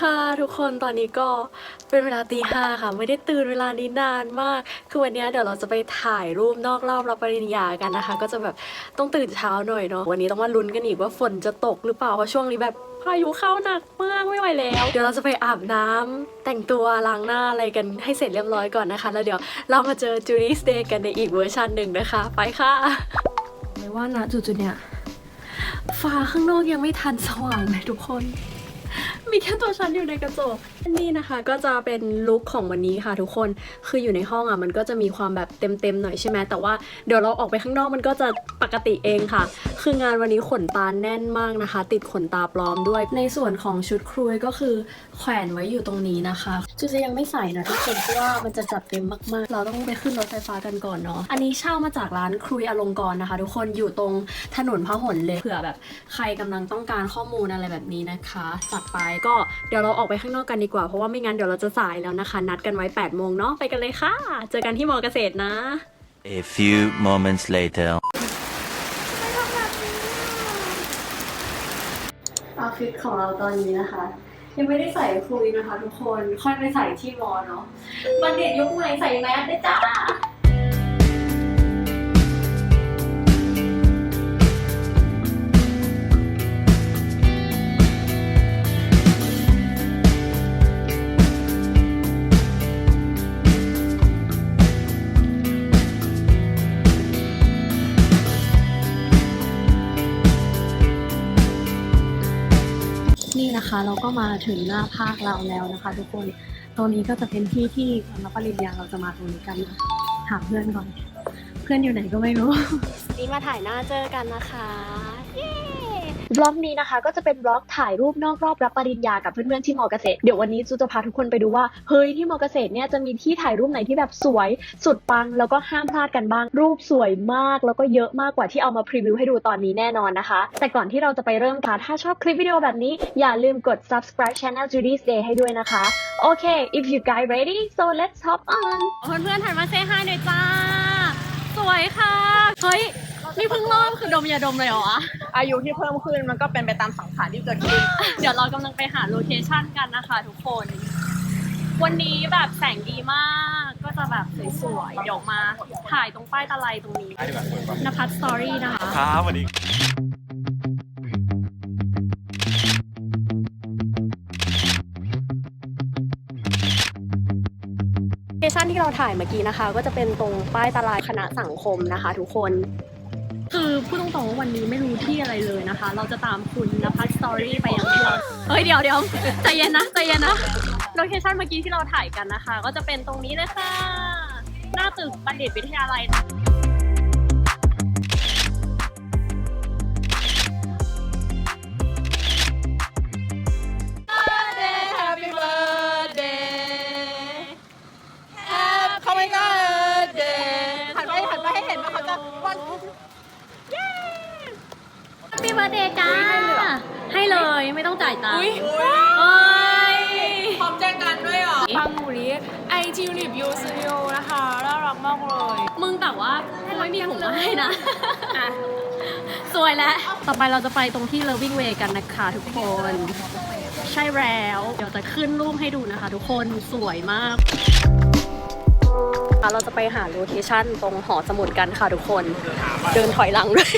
ค่ะทุกคนตอนนี้ก็เป็นเวลาตีห้าค่ะ ไม่ได้ตื่นเวลานี้นานมาก คือวันนี้เดี๋ยวเราจะไปถ่ายรูปนอกรอบรับปริญญากันนะคะ ก็จะแบบต้องตื่นเช้าหน่อยเนาะวันนี้ต้องมาลุ้นกันอีกว่าฝนจะตกหรือเปล่าเพราะช่วงนี้แบบพายุเข้าหนักมากไม่ไหวแล้ว เดี๋ยวเราจะไปอาบน้ำแต่งตัวล้างหน้าอะไรกันให้เสร็จเรียบร้อยก่อนนะคะ แล้วเดี๋ยวเรามาเจอจูนิสเดย์กันในอีกเวอร์ชันหนึ่งนะคะ ไปค่ะไม่ว่านะจุดๆเนี่ยฟ้าข้างนอกยังไม่ทันสว่างเลยทุกคน มีแค่ตัวฉันอยู่ในกระจกนี่นะคะก็จะเป็นลุคของวันนี้ค่ะทุกคนคืออยู่ในห้องอะมันก็จะมีความแบบเต็มๆหน่อยใช่ไหมแต่ว่าเดี๋ยวเราออกไปข้างนอกมันก็จะปกติเองค่ะ คืองานวันนี้ขนตาแน่นมากนะคะ ติดขนตาปลอมด้วย ในส่วนของชุดครุยก็คือแขวนไว้อยู่ตรงนี้นะคะจูจะยังไม่ใส่นะทุกคนเพราะว่ามันจะจัดเต็มมากๆ เราต้องไปขึ้นรถไฟฟ้ากันก่อนเนาะอันนี้เช่ามาจากร้านครุยอลงกรนะคะ ทุกคนอยู่ตรงถนนพหลเลยเผื่อแบบใครกำลังต้องการข้อมูลอะไรแบบนี้นะคะจัดไปก็เดี๋ยวเราออกไปข้างนอกกันดีกว่าเพราะว่าไม่งั้นเดี๋ยวเราจะสายแล้วนะคะ นัดกันไว้8โมงเนาะไปกันเลยค่ะ เจอกันที่มอเกษตรนะ A few moments later. ออฟฟิศของเราตอนนี้นะคะ ยังไม่ได้ใส่คุยนะคะ ทุกคนค่อยไปใส่ที่มอเนาะบัณฑิตยุคใหม่ใส่แมสได้จ้า นะคะ เราก็มาถึงหน้าภาคเราแล้วนะคะ ทุกคนตรงนี้ก็จะเป็นที่ที่วันรับปริญญาเราจะมาตรงนี้กันนะหาเพื่อนก่อน เพื่อนอยู่ไหนก็ไม่รู้ นี่มาถ่ายหน้าเจอกันนะคะ บล็อกนี้นะคะ ก็จะเป็นบล็อกถ่ายรูปนอกรอบรับปริญญากับเพื่อนๆที่มอเกษตรเดี๋ยววันนี้จูจะพาทุกคนไปดูว่าเฮ้ยที่มอเกษตรเนี่ยจะมีที่ถ่ายรูปไหนที่แบบสวย สุดปังแล้วก็ห้ามพลาดกันบ้างรูปสวยมาก แล้วก็เยอะมากกว่าที่เอามาพรีวิวให้ดูตอนนี้แน่นอนนะคะ แต่ก่อนที่เราจะไปเริ่มกันถ้าชอบคลิปวิดีโอแบบนี้ อย่าลืมกด subscribe channel Judy's Day ให้ด้วยนะคะโอเค if you guys ready so let's hop on เพื่อนๆถ่ายมาเซฮายหน่อยจ้า สวยค่ะ เฮ้ย นี่เพิ่งเริ่มคือดมยาดมเลยเหรอวะ อายุที่เพิ่มขึ้นมันก็เป็นไปตามสังขารที่เกิดขึ้น เดี๋ยวเรากำลังไปหาโลเคชั่นกันนะคะทุกคน วันนี้แบบแสงดีมาก ก็จะแบบสวยๆ เดี๋ยวมาถ่ายตรงป้ายตะไลตรงนี้นภัสสตอรี่นะคะ ครับวันนี้โลเคชั่นที่เราถ่ายเมื่อกี้นะคะ ก็จะเป็นตรงป้ายตลาดคณะสังคมนะคะ ทุกคน คือพูดตรงๆว่าวันนี้ไม่รู้ที่อะไรเลยนะคะ เราจะตามคุณนภัสสตอรี่ไปอย่างเดียวเฮ้ยเดี๋ยวเดี๋ยวใจเย็นนะใจเย็นนะโลเคชั่นเมื่อกี้ที่เราถ่ายกันนะคะ ก็จะเป็นตรงนี้เลยค่ะ หน้าตึกบัณฑิตวิทยาลัยนะ เบอร์เดย์จ้า ให้เลยไม่ต้องจ่ายตังค์อุ้ยเอ้ย พร้อมแจ้งกันด้วยเหรอฟังหนูดิไอจิวลิบยูสตูดิโอนะคะน่ารักมากเลยมึงแต่ว่าไม่มีถุงมาให้นะ สวยแล้ว ต่อไปเราจะไปตรงที่ Loving Way กันนะคะทุกคน ใช่แล้ว เดี๋ยวจะขึ้นรูปให้ดูนะคะทุกคนสวยมากเราจะไปหาโลเคชั่นตรงหอสมุดกันค่ะทุกคน เดินถอยหลังด้วย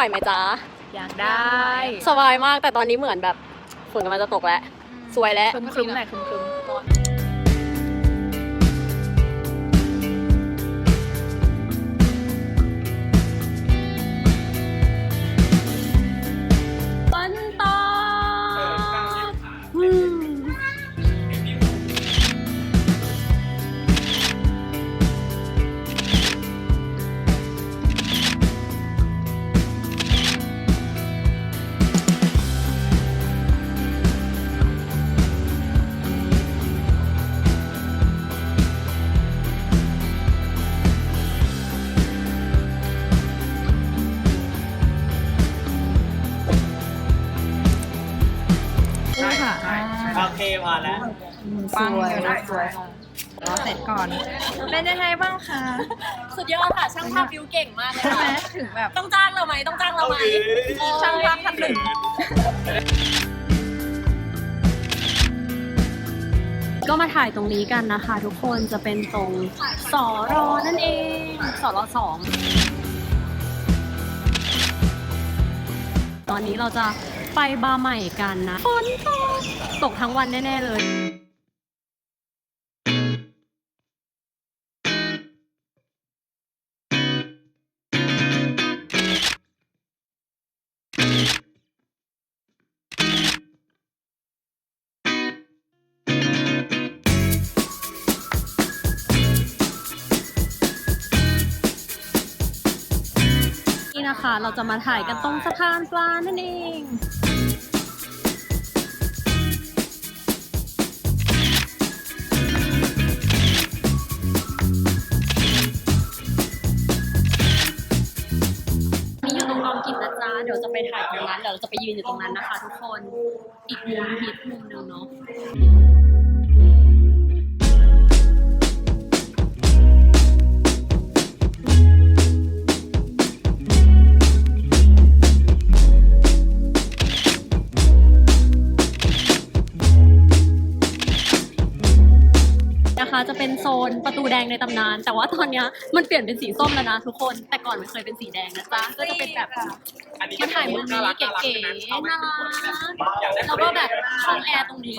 ไหวไหมจ๊ะอยากได้สบายมากแต่ตอนนี้เหมือนแบบฝนกำลังจะตกแล้ว สวยแล้ว ครึมครึมๆหน่อยครึม อเคพอแล้วปังอยู่นะสวยรอเสร็จก่อน เป็นยังไงบ้างคะสุดยอดค่ะช่างภาพวิวเก่งมากเลยใช่ไหมค่ะถึงแบบ ต้องจ้างเราไหมต้องจ้างเราไหมช่างภาพท่านหนึ่ง ก็มาถ่ายตรงนี้กันนะคะ ทุกคนจะเป็นตรงสอรอนั่นเองสอรอสองตอนนี้เราจะ ไปบาร์ใหม่กันนะฝนตกตกทั้งวันแน่ ๆ เลย นะคะ เราจะมาถ่ายกันตรงสะพานปลานั่นเองนี่อยู่ตรงกองกินนะจ๊ะ เดี๋ยวจะไปถ่ายตรงนั้น เดี๋ยวเราจะไปยืนอยู่ตรงนั้นนะคะ ทุกคน อีกมุมฮิตมุมหนึงเนาะ จะเป็นโซนประตูแดงในตำนาน แต่ว่าตอนเนี้ยมันเปลี่ยนเป็นสีส้มแล้วนะทุกคน แต่ก่อนมันเคยเป็นสีแดงนะจ๊ะ ก็จะเป็นแบบมาถ่ายมุมนี้เก๋ๆน่ารักแล้วก็แบบช่องแอร์ตรงนี้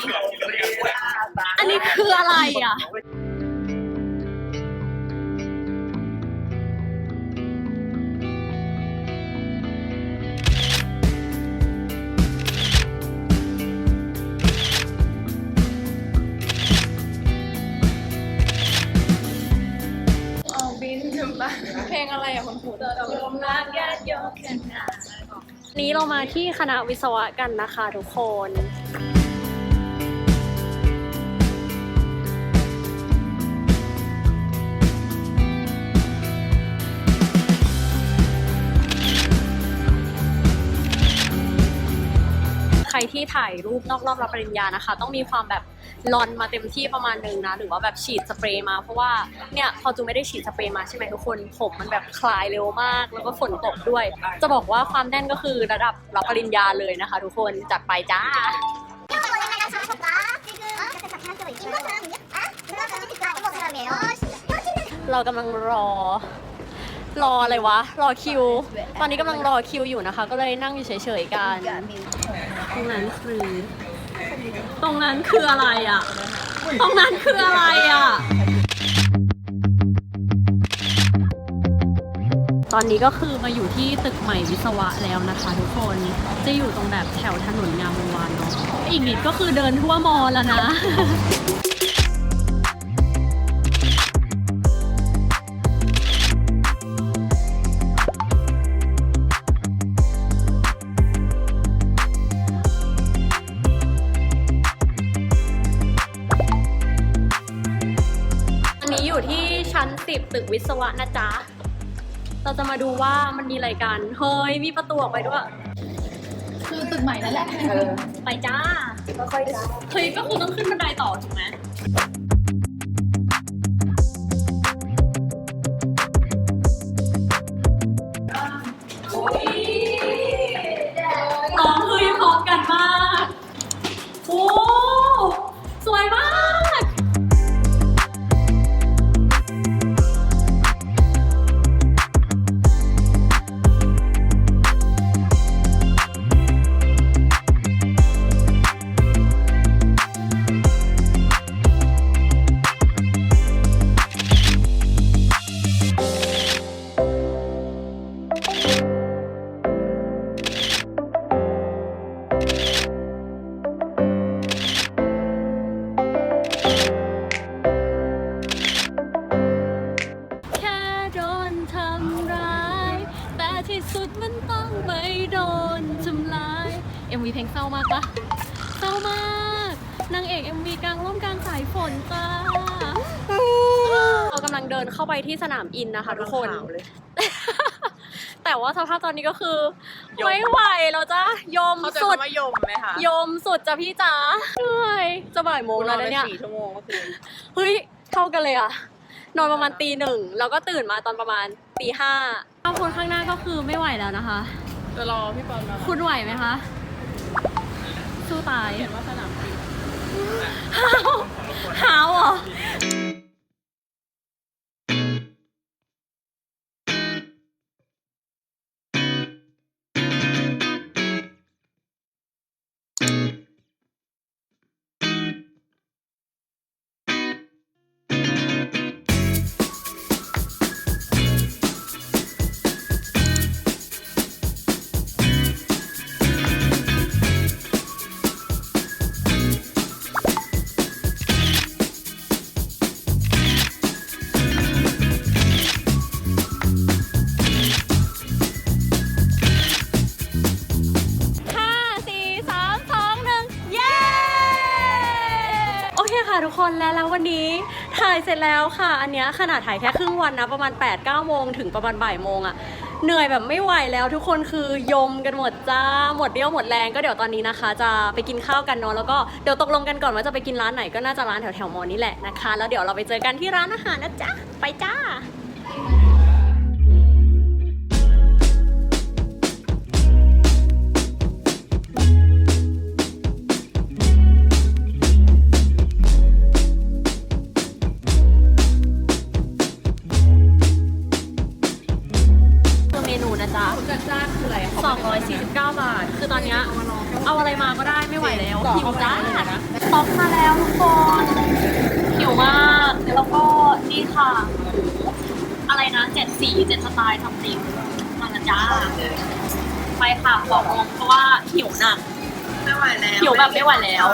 อันนี้คืออะไรอะ เพลงอะไรอะคุณครูเตอร์เราลมรักญาติโยมกันนะนี้เรามาที่คณะวิศวะกันนะคะทุกคน ที่ถ่ายรูปนอกรอบรับปริญญานะคะ ต้องมีความแบบลอนมาเต็มที่ประมาณนึงนะ หรือว่าแบบฉีดสเปรย์มา เพราะว่าเนี่ยพอจูไม่ได้ฉีดสเปรย์มาใช่ไหมทุกคนผมมันแบบคลายเร็วมาก แล้วก็ฝนตกด้วย จะบอกว่าความแน่นก็คือระดับรับปริญญาเลยนะคะ ทุกคนจัดไปจ้า เรากำลังรอ รออะไรวะ รอคิว ตอนนี้กำลังรอคิวอยู่นะคะ ก็เลยนั่งอยู่เฉยๆกันตรงนั้นคือ ตรงนั้นคืออะไรอะ ตรงนั้นคืออะไรอะ ตอนนี้ก็คือมาอยู่ที่ตึกใหม่วิศวะแล้วนะคะ ทุกคน จะอยู่ตรงแบบแถวถนนงามวงศ์วานเนาะ อีกนิดก็คือเดินทั่วมอแล้วนะ วิศวะนะจ๊ะ เราจะมาดูว่ามันมีอะไรกัน เฮ้ย มีประตูออกไปด้วย คือตึกใหม่นั่นแหละ ไปจ้า ค่อยๆจ้า เฮ้ยก็คือต้องขึ้นบันไดต่อถูกไหม เอก MV กลางร่มกลางสายฝนจ้าเรากำลังเดินเข้าไปที่สนามอินนะคะทุกคน แต่ว่าสภาพตอนนี้ก็คือไม่ไหวแล้วจ้ายมเขาใจะสุด คำว่ายมไหมคะยมสุดจ้ะพี่จ๋าเหนื่อยจะบ่ายโมงแล้วนะเนี่ย สี่ชั่วโมงก็คือ เฮ้ยเท่ากันเลยอะนอนประมาณตีหนึ่งแล้วก็ตื่นมาตอนประมาณตีห้าข้าวคนข้างหน้าก็คือไม่ไหวแล้วนะคะ จะรอพี่ปอนมาคุณไหวไหมคะ สู้ตายเห็นว่าสนามบิน หาว วันนี้ถ่ายเสร็จแล้วค่ะ อันเนี้ยขนาดถ่ายแค่ครึ่งวันนะ ประมาณ8 9โมงถึงประมาณบ่ายโมงอะเหนื่อยแบบไม่ไหวแล้วทุกคนคือยมกันหมดจ้า หมดเรี่ยวหมดแรงก็เดี๋ยวตอนนี้นะคะ จะไปกินข้าวกันเนาะแล้วก็เดี๋ยวตกลงกันก่อนว่าจะไปกินร้านไหนก็น่าจะร้านแถวแถวมอนี่แหละนะคะ แล้วเดี๋ยวเราไปเจอกันที่ร้านอาหารนะจ๊ะไปจ้า จ๊ะจัดจ้านคืออะไรอะ249 บาท คือตอนเนี้ยเอาอะไรมาก็ได้ไม่ไหวแล้วหรอหิวจ้าเอาไปเลยนะต็อกมาแล้วทุกคนหิวมากแล้วก็นี่ค่ะอะไรนะเจ็ดสีเจ็ดสไตล์ทำติงมาและจ้าไปค่ะบอกลงเพราะว่าหิวหนักไม่ไหวแล้วหิวแบบไม่ไหวแล้ว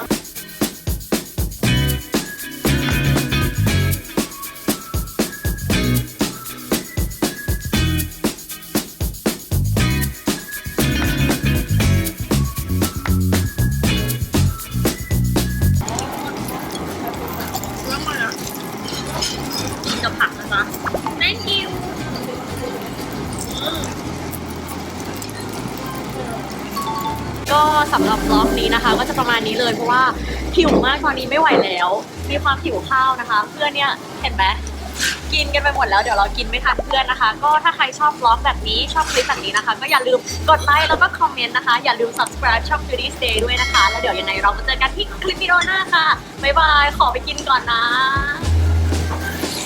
ก็สำหรับบล็อกนี้นะคะ ก็จะประมาณนี้เลยเพราะว่าหิวมากตอนนี้ไม่ไหวแล้ว มีความหิวข้าวนะคะ เพื่อนเนี่ยเห็นไหมกินกันไปหมดแล้วเดี๋ยวเรากินไม่ทันเพื่อนนะคะ ก็ถ้าใครชอบบล็อกแบบนี้ชอบคลิปแบบนี้นะคะ ก็อย่าลืมกดไลค์แล้วก็คอมเมนต์นะคะ อย่าลืม subscribe ช่อง Beauty Stay ด้วยนะคะ แล้วเดี๋ยวยังไงเรามาเจอกันที่คลิปวิดีโอหน้าค่ะบ๊ายบายขอไปกินก่อนนะ